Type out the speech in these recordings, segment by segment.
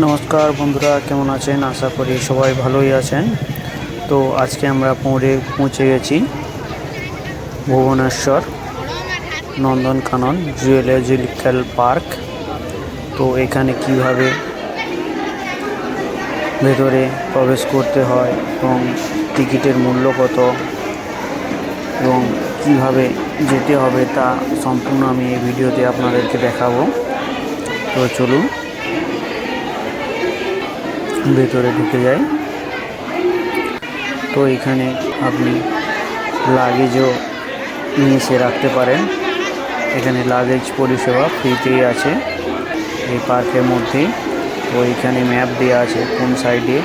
নমস্কার বন্ধুরা, কেমন আছেন? আশা করি সবাই ভালোই আছেন। তো আজকে আমরা পৌঁছে পৌঁছে গেছি ভুবনেশ্বর নন্দনকানন জুয়েলজিক্যাল পার্ক। তো এখানে কীভাবে ভেতরে প্রবেশ করতে হয় এবং টিকিটের মূল্য কত এবং কীভাবে যেতে হবে তা সম্পূর্ণ আমি এই ভিডিওতে আপনাদেরকে দেখাবো। তো চলুন ভেতরে ঢুকে যায়। তো এখানে আপনি লাগেজও নিয়ে এসে রাখতে পারেন। এখানে লাগেজ পরিষেবা ফ্রিতেই আছে। এই পার্কের মধ্যেই। তো এখানে ম্যাপ দেওয়া আছে কোন সাইডে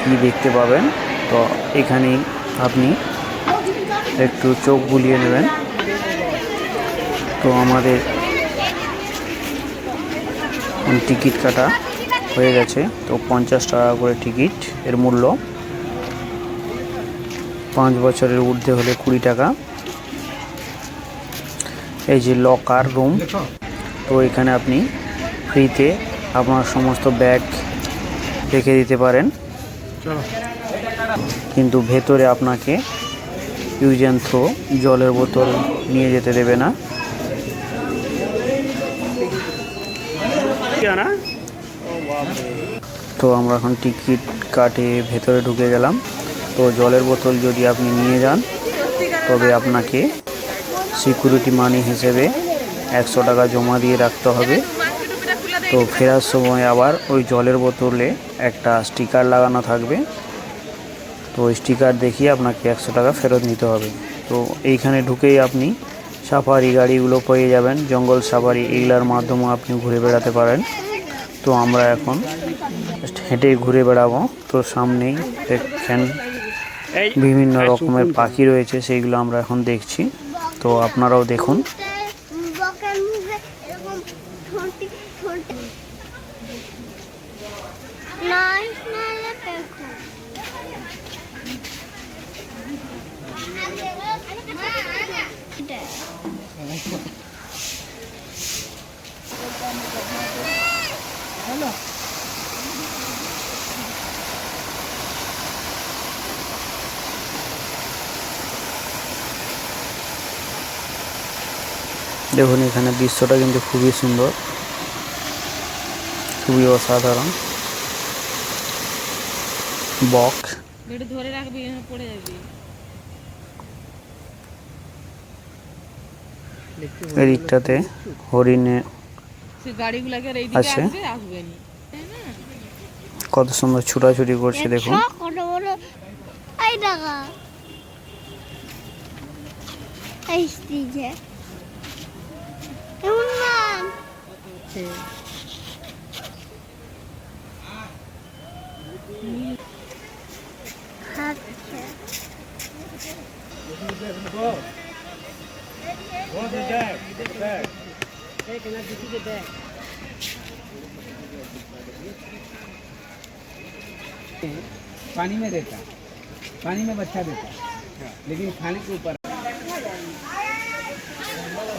কী দেখতে পাবেন। তো এখানেই আপনি একটু চোখ বুলিয়ে নেবেন। তো আমাদের টিকিট কাটা হয়ে গেছে। তো পঞ্চাশ টাকা করে টিকিট এর মূল্য। পাঁচ বছরের ঊর্ধ্বে হলে কুড়ি টাকা। এই যে লকার রুম তো এখানে আপনি ফ্রিতে আপনার সমস্ত ব্যাগ রেখে দিতে পারেন। কিন্তু ভেতরে আপনাকে ইউজ থ্রো জলের বোতল নিয়ে যেতে দেবে না। তো আমরা এখন টিকিট কাটে ভেতরে ঢুকে গেলাম। তো জলের বোতল যদি আপনি নিয়ে যান, তবে আপনাকে সিকিউরিটি মানি হিসেবে একশো টাকা জমা দিয়ে রাখতে হবে। তো ফেরার সময় আবার ওই জলের বোতলে একটা স্টিকার লাগানো থাকবে। তো ওই স্টিকার দেখিয়ে আপনাকে একশো টাকা ফেরত নিতে হবে। তো এইখানে ঢুকেই আপনি সাফারি গাড়িগুলো পেয়ে যাবেন। জঙ্গল সাফারি এগুলোর মাধ্যমে আপনি ঘুরে বেড়াতে পারেন। তো আমরা এখন হেঁটে ঘুরে বেড়াবো। তো সামনেই দেখছেন বিভিন্ন রকমের পাখি রয়েছে সেইগুলো আমরা এখন দেখছি। তো আপনারাও দেখুন। বকের মুখে এরকম ঠোঁটি ঠোঁটি নাই নালে দেখো দেখুন এখানে দৃশ্যটা কিন্তু খুবই সুন্দর। খুবই অসাধারণ। বক। ধরে রাখবি এখানে পড়ে যাবি। এদিকটাতে হরিণে সে গাড়িগুলোকে আর এইদিকে আছে। আসবে? আসবে पानी में देता पानी में बच्चा देता लेकिन खाने के ऊपर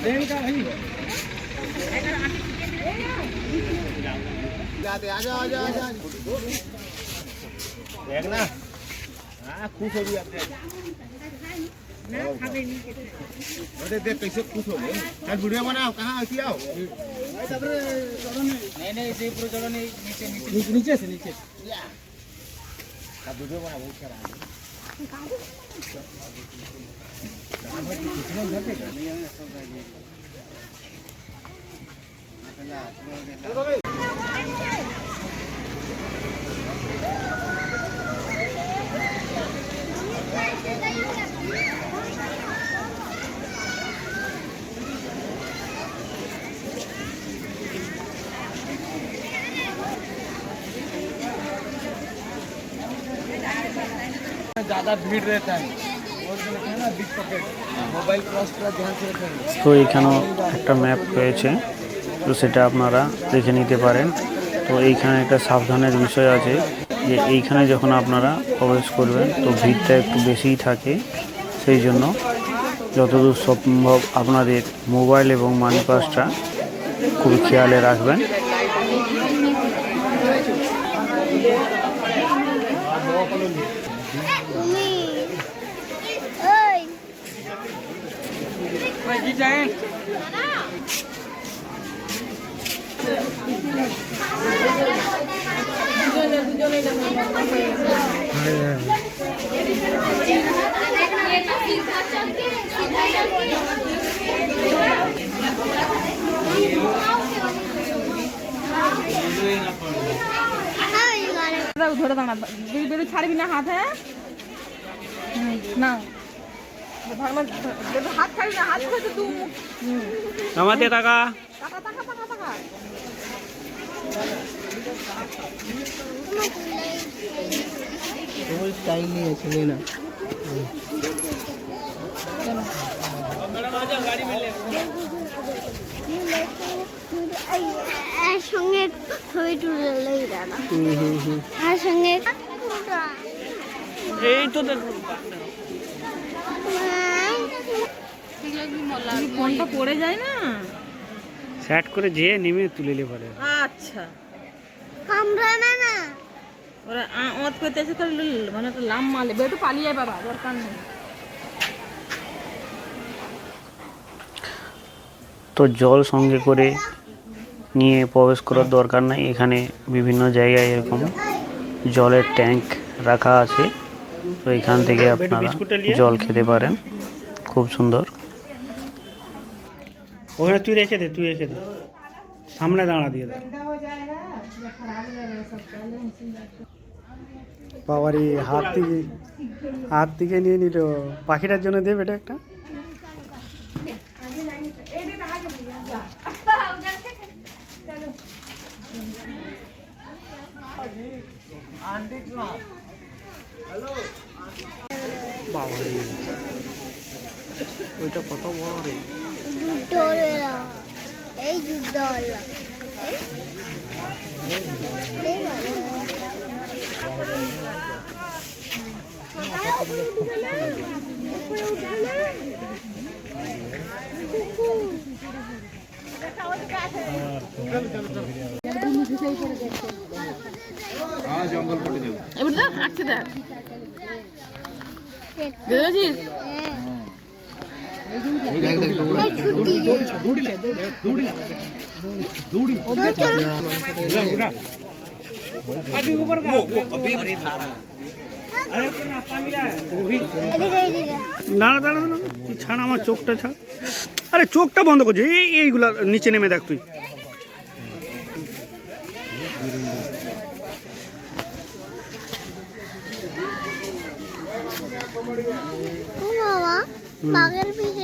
ट्रेन का भाई जाते आ जाओ आ जाओ आ जाओ देख ना हाँ खुश हो गया अरे देख कैसे खुश हो गए चल वीडियो बनाओ कहाँ ऐसी आओ नहीं नहीं इसे पूरा जगह नहीं नीचे नीचे नीचे से नीचे वीडियो बना बहुत सारा ज़्यादा भीड़ रहता है। তো এখানেও একটা ম্যাপ রয়েছে, তো সেটা আপনারা দেখে নিতে পারেন। তো এইখানে একটা সাবধানের বিষয় আছে যে এইখানে যখন আপনারা প্রবেশ করবেন, তো ভিড়টা একটু বেশিই থাকে। সেই জন্য যতদূর সম্ভব আপনাদের মোবাইল এবং মানি পাসটা খুবই খেয়ালে রাখবেন। जाए। ওই ঘরে দাও ধরে দাঁড়া বেরু বেরু ছাড়বি না হাত হ্যাঁ হুম, না আমাদের টাকা। টাকা টাকা টাকা টাকা। এই এর সঙ্গে ছবি দাদা। আর সঙ্গে এই তো ফোনটা পড়ে যায় না? স্যাট করে যেয়ে নেমে তুলে পারে আচ্ছা। কামড়াবে না ওরা অত করতে এসে করে লুল- মানে একটা লাম মালে বেটু পালিয়ে যায় বাবা দরকার নেই। তো জল সঙ্গে করে নিয়ে প্রবেশ করার দরকার নাই। এখানে বিভিন্ন জায়গায় এরকম জলের ট্যাঙ্ক রাখা আছে। তো এখান থেকে আপনারা জল খেতে পারেন। খুব সুন্দর। ওখানে তুই রেখে দে তুই রেখে দে। সামনে দাঁড়া দিয়ে দে। বাবারি হাত থেকে হাত থেকে নিয়ে নিল। পাখিটার জন্য দেবে এটা একটা। বাবারি ওইটা কত বড় রে। যুদ্ধ হলো এই যুদ্ধ হলো। জঙ্গল পটে যাব এবার দেখ হাঁটছে দেখ। দেখেছিস? হ্যাঁ। দাঁড়া দাঁড়া দাঁড়া তুই ছাড় আমার চোখটা ছাড় আরে চোখটা বন্ধ করছে এই এইগুলা নিচে নেমে দেখ তুই ও বাবা, বাঘের পিঠে চাপ-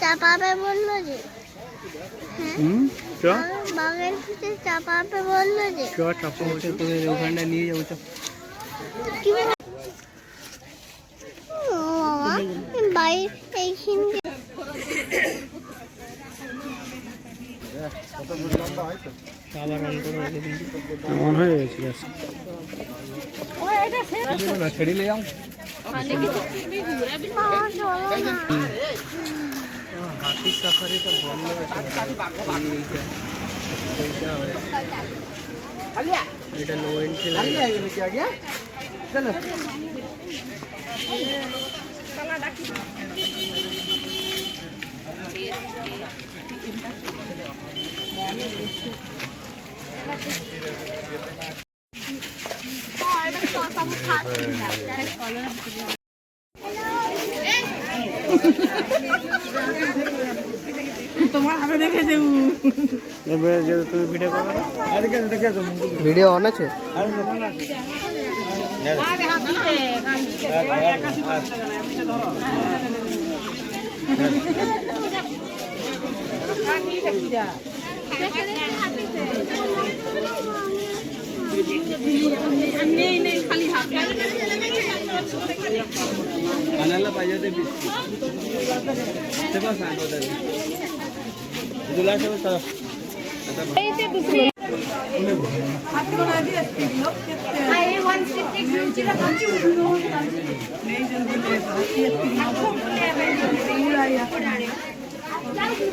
চাপাবে বলল যে। হ্যাঁ? হুম? চ। বাঘের পিঠে চাপাবে বলল যে। চ চাপা হচ্ছে ওখানটা নিয়ে যাব কি এমন হয়ে গেছে ছেড়ে নিয়ে যাও হাতির সাফারি তো বন্ধ এটা নো এন্ট্রি লাগে চলো ডাকি তোমার হাতে দেখেছে উ। এবারে যে তুমি ভিডিও করো ভিডিও অন আছে নেই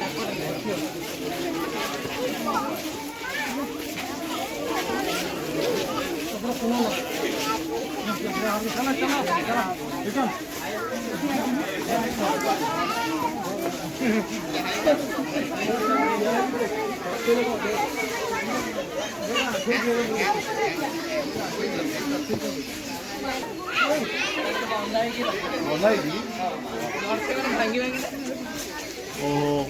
নেই খালি o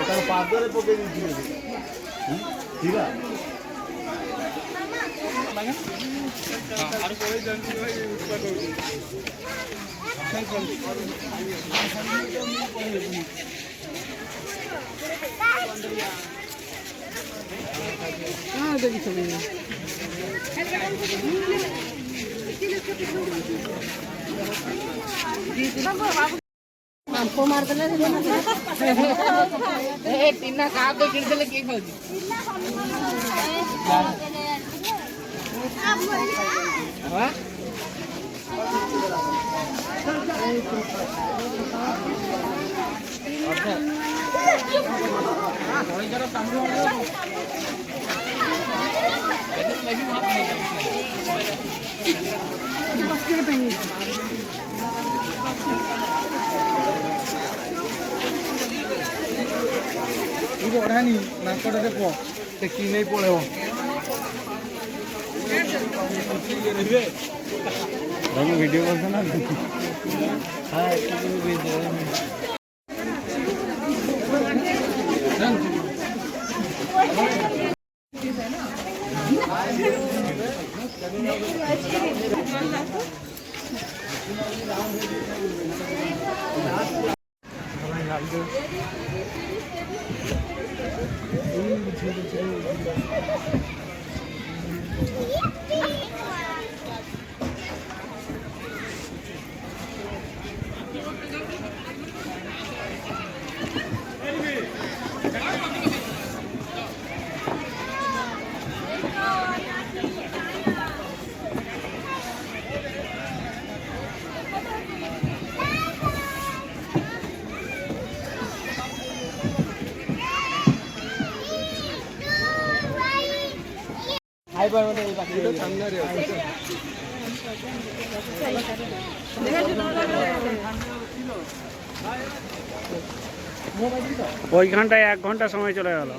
Está no padrão é porque ele diz. Diga. Ah, deve ser. Ele é ବାମ୍ପ ମାରିଦେଲେ ଟିନା କାହାକୁ କିଣିଦେଲେ କିଏ ଖାଉଛି ଜର କାମ জানি নাকটাতে পড়। সে কিনেই পড়ে ও। ভিডিও করছে না? হ্যাঁ একটু ভিডিও ওইখানটায় এক ঘন্টা সময় চলে গেল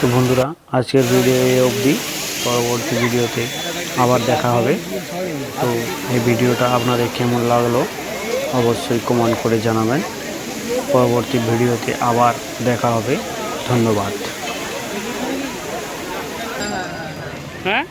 তো বন্ধুরা আজকের ভিডিও এই অবধি পরবর্তী ভিডিওতে আবার দেখা হবে। তো এই ভিডিওটা আপনাদের কেমন লাগল অবশ্যই কমেন্ট করে জানাবেন। পরবর্তী ভিডিওতে আবার দেখা হবে। ধন্যবাদ। হ্যাঁ?